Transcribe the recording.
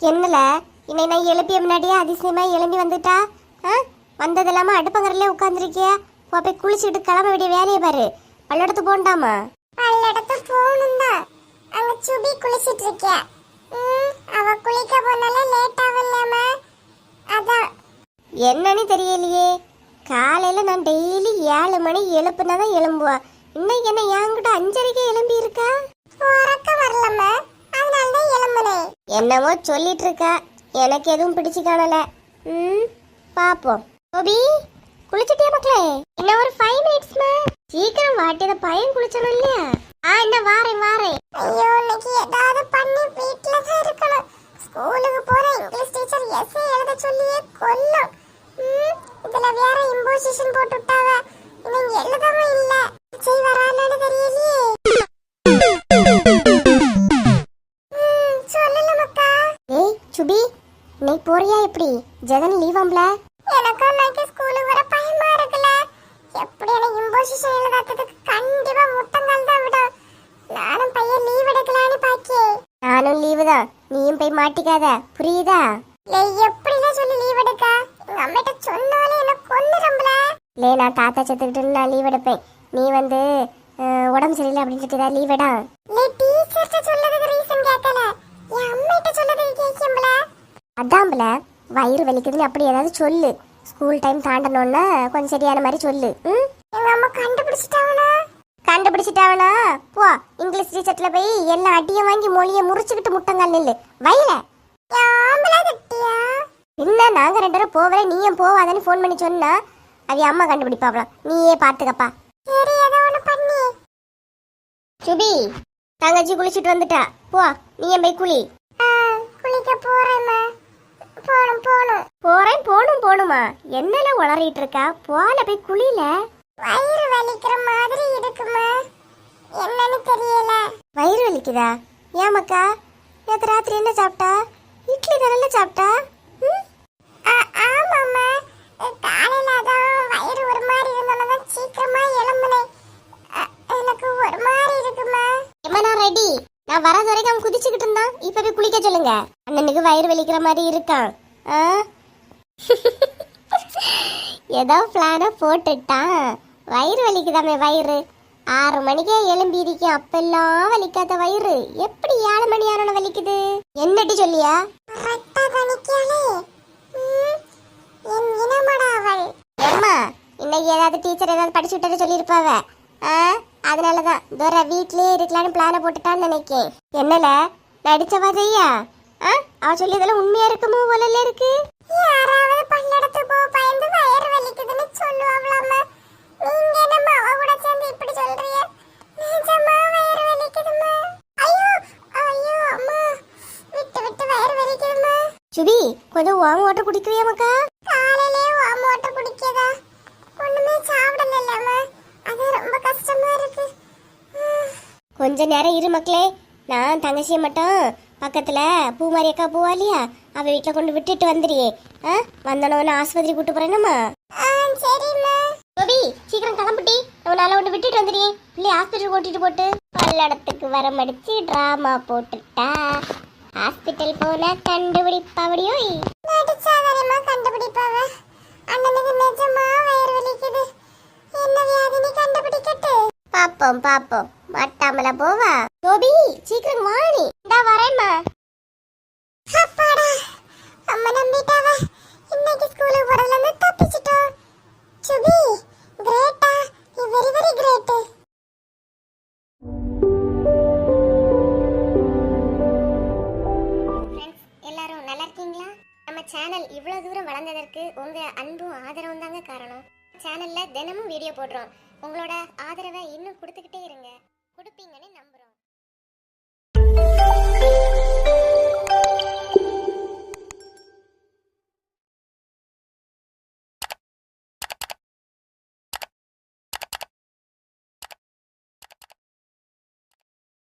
என்னல? இன்னை நான் எழுப்பிய முன்னாடியே அதிசயமா எழும்பி வந்துட்டா? ஆ? வந்தது இல்லாம அடுப்பங்கரையிலே உட்காந்துருக்கிய போ போய் குளிச்சுட்டு கிளம்ப வேண்டிய வேலையை பாரு. பல்லடத்து போண்டாமா பல்லடத்து போகணும் தான் அங்க சுபி குளிச்சிட்டு இருக்கியா அவ குளிக்க போனால லேட் ஆகலாமா அதான். என்னன்னு தெரியலையே. காலையில நான் டெய்லி ஏழு மணி எழுப்புனா தான் எழும்புவா. இன்னைக்கு என்ன என்கிட்ட அஞ்சரைக்கு எழும்பி இருக்கா உறக்க வரலம்மா. அதனால தான் என்னமோ சொல்லிட்டு இருக்கா எனக்கு எதுவும் பிடிச்சு காணல. ம் பாப்போம். கோபி குளிச்சிட்டியா மக்களே? என்ன ஒரு ஃபைவ் மினிட்ஸ்மா சீக்கிரம் வாட்டியத பையன் குளிச்சணும் இல்லையா? ஆ என்ன வாரேன் வாரேன். ஐயோ இன்னைக்கு ஏதாவது பண்ணி வீட்ல தான் இருக்கணும். ஸ்கூலுக்கு போற இங்கிலீஷ் டீச்சர் எஸ்ஏ எழுத சொல்லியே கொல்லும். இதுல வேற இம்போசிஷன் போட்டு விட்டாவ இவன் எழுதவும் இல்ல. சரி தெரியலையே. ஜெகன் லீவாம்ல எனக்கும் நாளைக்கு ஸ்கூலுக்கு வர பயமா இருக்குல எப்படி எனக்கு இம்போசிஷன் எழுதாததுக்கு கண்டிப்பா முட்டங்கால் தான் விடும். நானும் பையன் லீவ் எடுக்கலான்னு பாக்கே நானும் லீவு தான். நீயும் போய் மாட்டிக்காத. புரியுதா? லே எப்படிலாம் சொல்லி லீவ் எடுக்க? எங்க அம்மிட்ட சொன்னாலே என்ன கொன்னுறம்பல லே நான் தாத்தா செத்துக்கிட்டு நான் லீவ் எடுப்பேன். நீ வந்து அஹ், உடம்பு சரியில்லை அப்படின்னு சொல்லிட்டு தான் லீவ் எடா? லே டீச்சர்ட்ட சொல்லதுக்கு ரீசன் கேட்கல என் அம்மிட்ட சொல்லதுக்கு கேட்கும்ல அதான்ல வயிறு வலிக்குதுன்னு அப்படி ஏதாவது சொல்லு. ஸ்கூல் டைம் தாண்டணும்னா கொஞ்சம் சரியான மாதிரி சொல்லு. ம்? எங்க அம்மா கண்டுபிடிச்சிட்டாவனா கண்டுபிடிச்சிட்டாவனா போ இங்கிலீஷ் டீச்சர்ல போய் எல்லா அடியும் வாங்கி மொழியை முறிச்சுக்கிட்டு முட்டங்கால் நில்லு. வயல என்ன நாங்க ரெண்டு பேரும் போவல நீயும் போவாதன்னு ஃபோன் பண்ணி சொன்னா அது அம்மா கண்டுபிடிப்பாவலாம் நீயே பாத்துக்கப்பா. சரி ஏதோ ஒண்ணு பண்ணி. சுபி தங்கச்சி குளிச்சுட்டு வந்துட்டா. போ நீயும் போய் குளி. ஆ, குளிக்க போறேம்மா. போகணும் போகணும் போறேன் போணும் போகணுமா என்னல உளறிட்டு இருக்கா? போல போய் குளில வயிறு வலிக்கிற மாதிரி இருக்குமா? என்னன்னு தெரியல. வயிறு வலிக்குதா? ஏமாக்கா நேற்று ராத்திரி என்ன சாப்பிட்டா? இட்லி தானே சாப்பிட்டா? ஆமாம்மா. காலையில அதான் வயிறு ஒரு மாதிரி இருந்தோன்னு சீக்கிரமா எழும்புனேன். எனக்கு ஒரு மாதிரி இருக்குமா? ஏம்மா நான் ரெடி நான் வர வரைக்கும் அவன் குதிச்சுக்கிட்டு இருந்தான். இப்ப போய் குளிக்க சொல்லுங்க. அண்ணனுக்கு வயிறு வலிக்கிற மாதிரி இருக்கான். ஆ? ஏதோ பிளான போட்டுட்டான். வயிறு வலிக்குதாமே வயிறு. ஆறு மணிக்கே எழும்பி இருக்கேன் அப்பெல்லாம் வலிக்காத வயிறு. எப்படி ஏழு மணி ஆனோட வலிக்குது? என்னடி சொல்லியா? கரெக்டா கணிக்காளே ம், என் இனமடா அவள். ஏம்மா இன்னைக்கு ஏதாவது டீச்சர் ஏதாவது படிச்சு விட்டு சொல்லியிருப்பாவ? ஆ? அதனாலதான் தோற வீட்லயே இருக்கலாம்னு பிளான போட்டுட்டான்னு நினைக்கேன். என்னல? நடிச்சவா செய்யா ஆ? அவ சொல்லியதெல்லாம் உண்மையா இருக்குமோ போலல இருக்கு? யாராவது பல்லடத்து போ பயந்து வயிறு வலிக்குதுன்னு சொல்லுவாங்களாம்மா நீங்க என்னம்மா அவ கூட சேர்ந்து இப்படி சொல்றீங்க? நிஜமா வயிறு வலிக்குதுமா? ஐயோ ஐயோ அம்மா. விட்டு விட்டு வயிறு வலிக்குதுமா? சுபி கொஞ்சம் வாங்க வாட்டர் குடிக்கிறியா மக்கா கொஞ்ச நேரம் இரு மக்களே. நான் தங்கச்சியை மட்டும் பக்கத்துல பூமாரி அக்கா பூவா இல்லையா? அவ வீட்டுல கொண்டு விட்டுட்டு வந்துடுறியே ஆ வந்தனவன ஆஸ்பத்திரி கூட்டு போறேனம்மா ஆ சரிம்மா. கோபி சீக்கிரம் கிளம்பிட்டி நம்ம நாளை கொண்டு விட்டுட்டு வந்துடுறியே பிள்ளை ஹாஸ்பிட்டல் கூட்டிட்டு போட்டு. பல்லடத்துக்கு வர மடிச்சு டிராமா போட்டுட்டா. ஹாஸ்பிட்டல் போனா கண்டுபிடிப்பாவடியோ கண்டுபிடிப்பாவ? அண்ணனுக்கு நிஜமா வயிறு வலிக்குது. என்ன வியாதினி கண்டுபிடிக்கட்டு. பாப்போம் பாப்போம். மாட்டாமல போவா? கோபி சீக்கிரம் வாணி இந்தா வரேம்மா. அப்பாடா அம்மா நம்பிட்டாவ? இன்னைக்கு ஸ்கூலுக்கு போறதுல இருந்து தப்பிச்சிட்டோம். சுபி கிரேட்டா? வெரி வெரி கிரேட் எல்லாரும் நல்லா இருக்கீங்களா? நம்ம சேனல் இவ்வளோ தூரம் வளர்ந்ததற்கு உங்க அன்பும் ஆதரவும் தாங்க காரணம் சேனல்ல தினமும் வீடியோ போடுறோம். உங்களோட ஆதரவை இன்னும் கொடுத்துக்கிட்டே இருங்க. இருப்பீங்கன்னு நம்புறோம்.